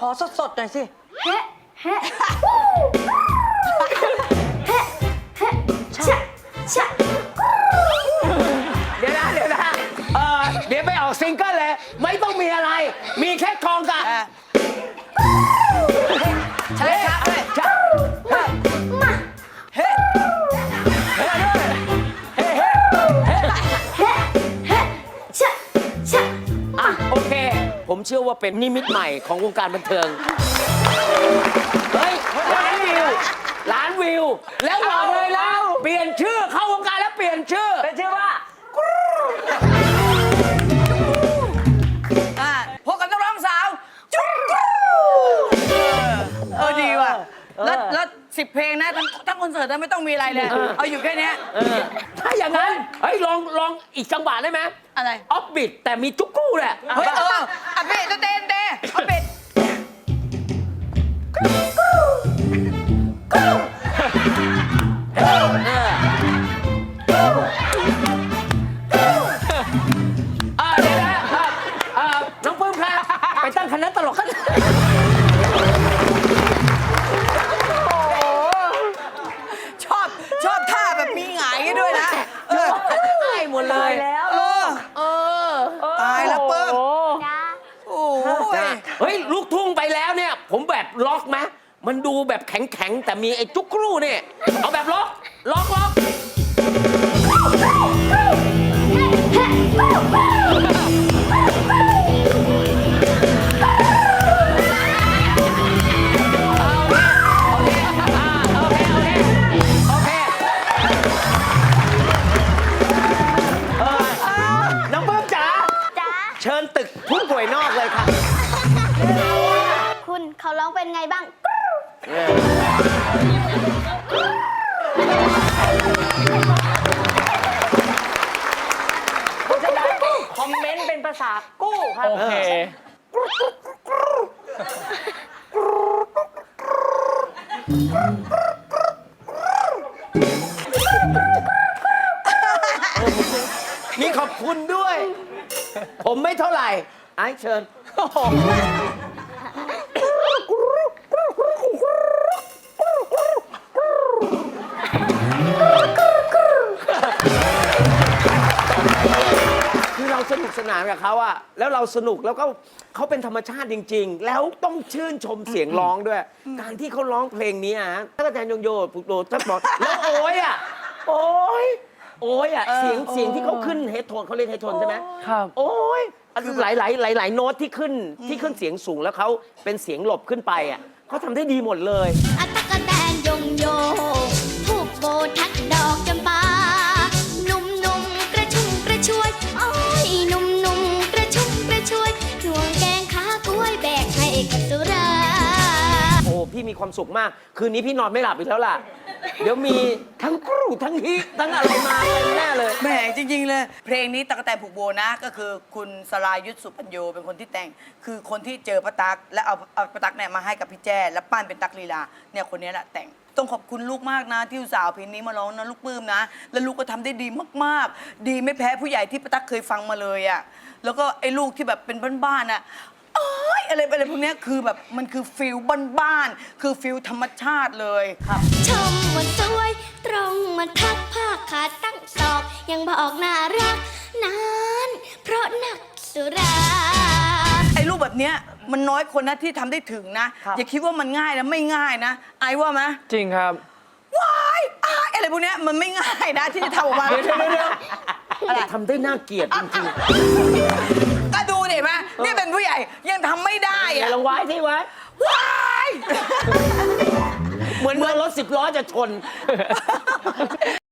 ขอสดๆหน่อยสิ แฮะแฮะแฮะแฮะชะชะ เชื่อว่าเป็นนิมิตใหม่ของวงการบันเทิง เฮ้ยล้านวิวล้านวิว แล้วบอกเลยแล้ว เปลี่ยนชื่อเข้าวงการแล้วเปลี่ยนชื่อ เป็นชื่อว่าอ่าพบกับนักร้องสาวจุ๊กกรูเออเออดีว่ะแล้วแล้วสิบเพลงนะทั้งทั้งคอนเสิร์ตนะไม่ต้องมีอะไรเลยเอาอยู่แค่เนี้ยเออถ้าอย่างนั้น เฮ้ย ลองลองอีกจังหวะได้ไหมอะไร ออฟบิดแต่มีจุกกู้แหละ เฮ้ยเออ ไปตั้งคณะตลกคณะชอบชอบท่าแบบมีหงายด้วยนะเออได้หมดเลยแล้วเออเออตายแล้วเปิ้มโอ้โหจ้าโอ้ยเฮ้ยลูกทุ่งไปแล้วเนี่ย ผมแบบล็อกไหมมันดูแบบแข็งๆแต่มีไอ้จุกกรูเนี่ย เอาแบบล็อกล็อกล็อก ชิญตึกผู้ป่วยนอกเลยค่ะคุณเขาร้องเป็นไงบ้าง เพราะฉะนั้นคอมเมนต์เป็นภาษากู้ครับ โอเคนี่ขอบคุณด้วย ผมไม่เท่าไหร่ไอ้เชิญคือเราสนุกสนานกับเขาอะแล้วเราสนุกแล้วก็เขาเป็นธรรมชาติจริง ๆ แล้วต้องชื่นชมเสียงร้องด้วย การที่เขาร้องเพลงนี้อะถ้ากระแตนยงโยปุกโดทับบอกแล้วโอ้ยอะโอ้ย โอ้ยอะเสียงเสียงที่เขาขึ้นเฮดโทนเขาเรียกเฮดโทนใช่ไหมครับโอ้ยหลายหลายหลายหลายๆโน้ตที่ขึ้นที่ขึ้นเสียงสูงแล้วเขาเป็นเสียงหลบขึ้นไปอะเขาทำได้ดีหมดเลยอัตตะกะแตนยงโยผูกโบทักดอกจำปานุ่มนุ่มๆกระชุ่มกระชวยโอ้ยนุ่มนุ่มๆกระชุ่มกระชวยห่วงแกงขากล้วยแบกให้กับสุราโอ้พี่มีความสุขมาก คืนนี้พี่นอนไม่หลับอีกแล้วล่ะ เดี๋ยวมีทั้งกรูทั้งฮิทั้งอะไรมากันแน่เลย แหมจริง ๆ เลย เพลงนี้ตะกะแตนผูกโบนะ ก็คือคุณสรายุทธสุปัญโยเป็นคนที่แต่ง คือคนที่เจอป้าตักและเอาเอาป้าตักเนี่ยมาให้กับพี่แจ้แล้วปั้นเป็นตักลีลาเนี่ยคนนี้แหละแต่งต้องขอบคุณลูกมากนะที่อุตส่าห์เอาเพลงนี้มาร้องนะลูกปลื้มนะ แล้วลูกก็ทำได้ดีมากๆ ดีไม่แพ้ผู้ใหญ่ที่ป้าตักเคยฟังมาเลยอะแล้วก็ไอ้ลูกที่แบบเป็นบ้านๆอะ อ้ยอะไรอะไรพวกเนี้ยคือแบบมันคือฟิลบ้านๆคือฟิลธรรมชาติเลยครับ ชมว่าสวย ตรงมาทักผ้าขาดตั้งศอก ยังบอกน่ารักนานเพราะนักสุรา ไอ้รูปแบบเนี้ยมันน้อยคนนะที่ทำได้ถึงนะ ครับ อย่าคิดว่ามันง่ายนะไม่ง่ายนะ ไอ้ว่าไหมจริงครับ ว้ายอ้ายอะไรพวกเนี้ยมันไม่ง่ายนะที่จะทำออกมาเดี๋ยวเดี๋ยวเดี๋ยวอะไรทำได้น่าเกลียดจริง ก็ดูดิแม่นี่เป็นผู้ใหญ่ยังทำไม่ได้ๆอะลองไว้ที่ไว้ ว้าย เหมือนเมื่อรถสิบล้อจะชน